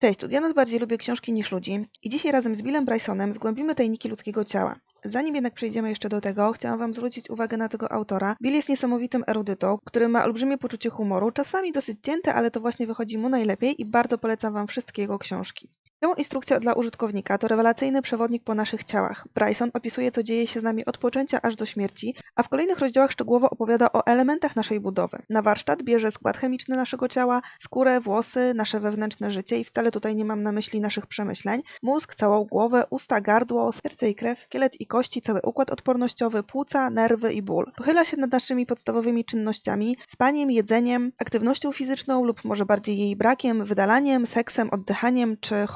Cześć, tu Diana z Bardziej Lubię Książki niż Ludzi i dzisiaj razem z Billem Brysonem zgłębimy tajniki ludzkiego ciała. Zanim jednak przejdziemy jeszcze do tego, chciałam Wam zwrócić uwagę na tego autora. Bill jest niesamowitym erudytą, który ma olbrzymie poczucie humoru, czasami dosyć cięte, ale to właśnie wychodzi mu najlepiej i bardzo polecam Wam wszystkie jego książki. Ciało instrukcja dla użytkownika to rewelacyjny przewodnik po naszych ciałach. Bryson opisuje, co dzieje się z nami od poczęcia aż do śmierci, a w kolejnych rozdziałach szczegółowo opowiada o elementach naszej budowy. Na warsztat bierze skład chemiczny naszego ciała, skórę, włosy, nasze wewnętrzne życie i wcale tutaj nie mam na myśli naszych przemyśleń, mózg, całą głowę, usta, gardło, serce i krew, szkielet i kości, cały układ odpornościowy, płuca, nerwy i ból. Pochyla się nad naszymi podstawowymi czynnościami, spaniem, jedzeniem, aktywnością fizyczną lub może bardziej jej brakiem, wydalaniem, seksem, oddychaniem czy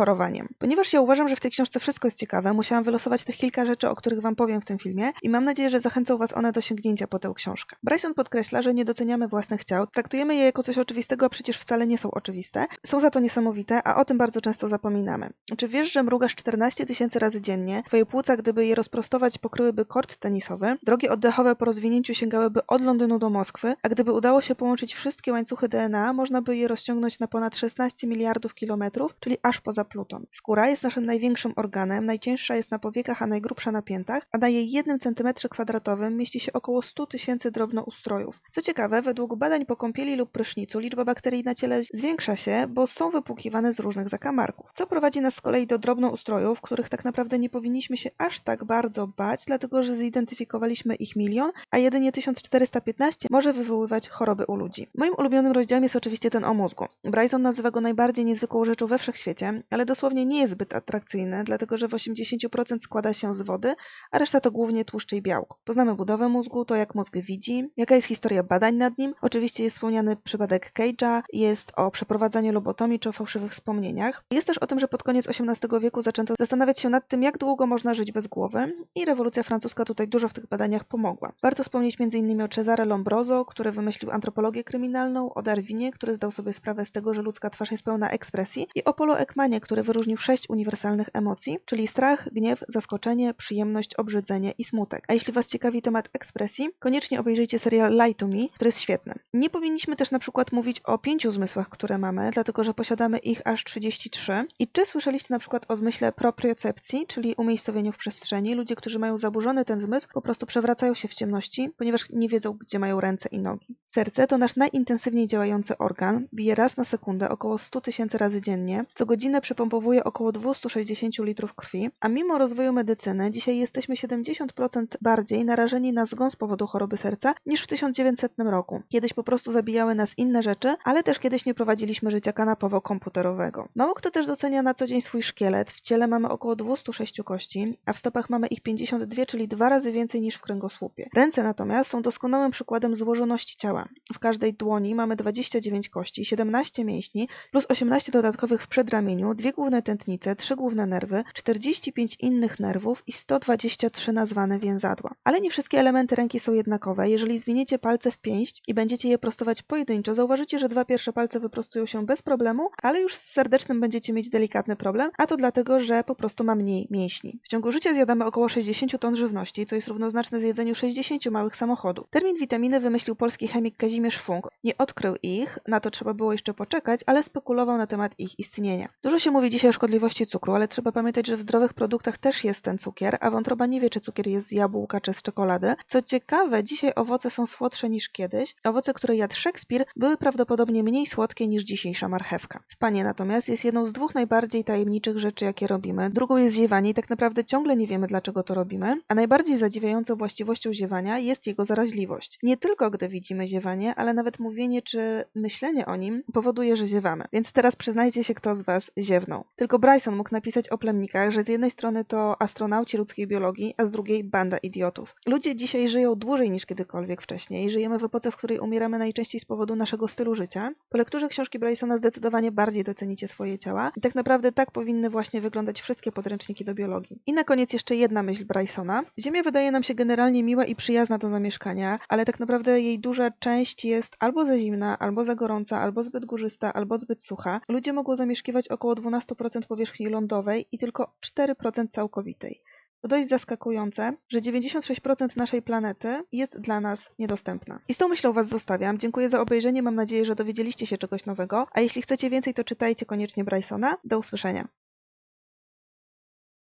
Ponieważ ja uważam, że w tej książce wszystko jest ciekawe, musiałam wylosować tych kilka rzeczy, o których Wam powiem w tym filmie i mam nadzieję, że zachęcą Was one do sięgnięcia po tę książkę. Bryson podkreśla, że nie doceniamy własnych ciał, traktujemy je jako coś oczywistego, a przecież wcale nie są oczywiste. Są za to niesamowite, a o tym bardzo często zapominamy. Czy wiesz, że mrugasz 14 tysięcy razy dziennie? Twoje płuca, gdyby je rozprostować, pokryłyby kort tenisowy, drogi oddechowe po rozwinięciu sięgałyby od Londynu do Moskwy, a gdyby udało się połączyć wszystkie łańcuchy DNA, można by je rozciągnąć na ponad 16 miliardów kilometrów, czyli aż poza Skóra jest naszym największym organem, najcięższa jest na powiekach, a najgrubsza na piętach, a na jej jednym centymetrze kwadratowym mieści się około 100 tysięcy drobnoustrojów. Co ciekawe, według badań po kąpieli lub prysznicu liczba bakterii na ciele zwiększa się, bo są wypłukiwane z różnych zakamarków. Co prowadzi nas z kolei do drobnoustrojów, których tak naprawdę nie powinniśmy się aż tak bardzo bać, dlatego że zidentyfikowaliśmy ich milion, a jedynie 1415 może wywoływać choroby u ludzi. Moim ulubionym rozdziałem jest oczywiście ten o mózgu. Bryson nazywa go najbardziej niezwykłą rzeczą we wszechświecie, ale dosłownie dosłownie nie jest zbyt atrakcyjny, dlatego że w 80% składa się z wody, a reszta to głównie tłuszcze i białko. Poznamy budowę mózgu, to jak mózg widzi, jaka jest historia badań nad nim. Oczywiście jest wspomniany przypadek Cage'a, jest o przeprowadzaniu lobotomii czy o fałszywych wspomnieniach. Jest też o tym, że pod koniec XVIII wieku zaczęto zastanawiać się nad tym, jak długo można żyć bez głowy i rewolucja francuska tutaj dużo w tych badaniach pomogła. Warto wspomnieć m.in. o Cesare Lombroso, który wymyślił antropologię kryminalną, o Darwinie, który zdał sobie sprawę z tego, że ludzka twarz jest pełna ekspresji i o Polo Ekmanie, który wyróżnił sześć uniwersalnych emocji, czyli strach, gniew, zaskoczenie, przyjemność, obrzydzenie i smutek. A jeśli Was ciekawi temat ekspresji, koniecznie obejrzyjcie serial Lie to Me, który jest świetny. Nie powinniśmy też na przykład mówić o pięciu zmysłach, które mamy, dlatego że posiadamy ich aż 33. I czy słyszeliście na przykład o zmyśle propriocepcji, czyli umiejscowieniu w przestrzeni? Ludzie, którzy mają zaburzony ten zmysł, po prostu przewracają się w ciemności, ponieważ nie wiedzą, gdzie mają ręce i nogi. Serce to nasz najintensywniej działający organ, bije raz na sekundę około 100 tysięcy razy dziennie, co godzinę przepompowuje około 260 litrów krwi, a mimo rozwoju medycyny dzisiaj jesteśmy 70% bardziej narażeni na zgon z powodu choroby serca niż w 1900 roku. Kiedyś po prostu zabijały nas inne rzeczy, ale też kiedyś nie prowadziliśmy życia kanapowo-komputerowego. Mało kto też docenia na co dzień swój szkielet. W ciele mamy około 206 kości, a w stopach mamy ich 52, czyli dwa razy więcej niż w kręgosłupie. Ręce natomiast są doskonałym przykładem złożoności ciała. W każdej dłoni mamy 29 kości, 17 mięśni plus 18 dodatkowych w przedramieniu, dwie główne tętnice, trzy główne nerwy, 45 innych nerwów i 123 nazwane więzadła. Ale nie wszystkie elementy ręki są jednakowe. Jeżeli zwiniecie palce w pięść i będziecie je prostować pojedynczo, zauważycie, że dwa pierwsze palce wyprostują się bez problemu, ale już z serdecznym będziecie mieć delikatny problem, a to dlatego, że po prostu ma mniej mięśni. W ciągu życia zjadamy około 60 ton żywności, co jest równoznaczne zjedzeniu 60 małych samochodów. Termin witaminy wymyślił polski chemik Kazimierz Funk. Nie odkrył ich, na to trzeba było jeszcze poczekać, ale spekulował na temat ich istnienia. Dużo się mówi dzisiaj o szkodliwości cukru, ale trzeba pamiętać, że w zdrowych produktach też jest ten cukier, a wątroba nie wie, czy cukier jest z jabłka czy z czekolady. Co ciekawe, dzisiaj owoce są słodsze niż kiedyś. Owoce, które jadł Szekspir, były prawdopodobnie mniej słodkie niż dzisiejsza marchewka. Spanie natomiast jest jedną z dwóch najbardziej tajemniczych rzeczy, jakie robimy. Drugą jest ziewanie i tak naprawdę ciągle nie wiemy, dlaczego to robimy. A najbardziej zadziwiającą właściwością ziewania jest jego zaraźliwość. Nie tylko gdy widzimy ziewanie, ale nawet mówienie czy myślenie o nim powoduje, że ziewamy. Więc teraz przyznajcie się, kto z Was ziewnął. Tylko Bryson mógł napisać o plemnikach, że z jednej strony to astronauci ludzkiej biologii, a z drugiej banda idiotów. Ludzie dzisiaj żyją dłużej niż kiedykolwiek wcześniej. Żyjemy w epoce, w której umieramy najczęściej z powodu naszego stylu życia. Po lekturze książki Brysona zdecydowanie bardziej docenicie swoje ciała i tak naprawdę tak powinny właśnie wyglądać wszystkie podręczniki do biologii. I na koniec jeszcze jedna myśl Brysona. Ziemia wydaje nam się generalnie miła i przyjazna do zamieszkania, ale tak naprawdę jej duża część jest albo za zimna, albo za gorąca, albo zbyt górzysta, albo zbyt sucha. Ludzie mogą zamieszkiwać około 12% powierzchni lądowej i tylko 4% całkowitej. to dość zaskakujące, że 96% naszej planety jest dla nas niedostępna. I z tą myślą Was zostawiam. Dziękuję za obejrzenie, mam nadzieję, że dowiedzieliście się czegoś nowego, a jeśli chcecie więcej, to czytajcie koniecznie Brysona. Do usłyszenia.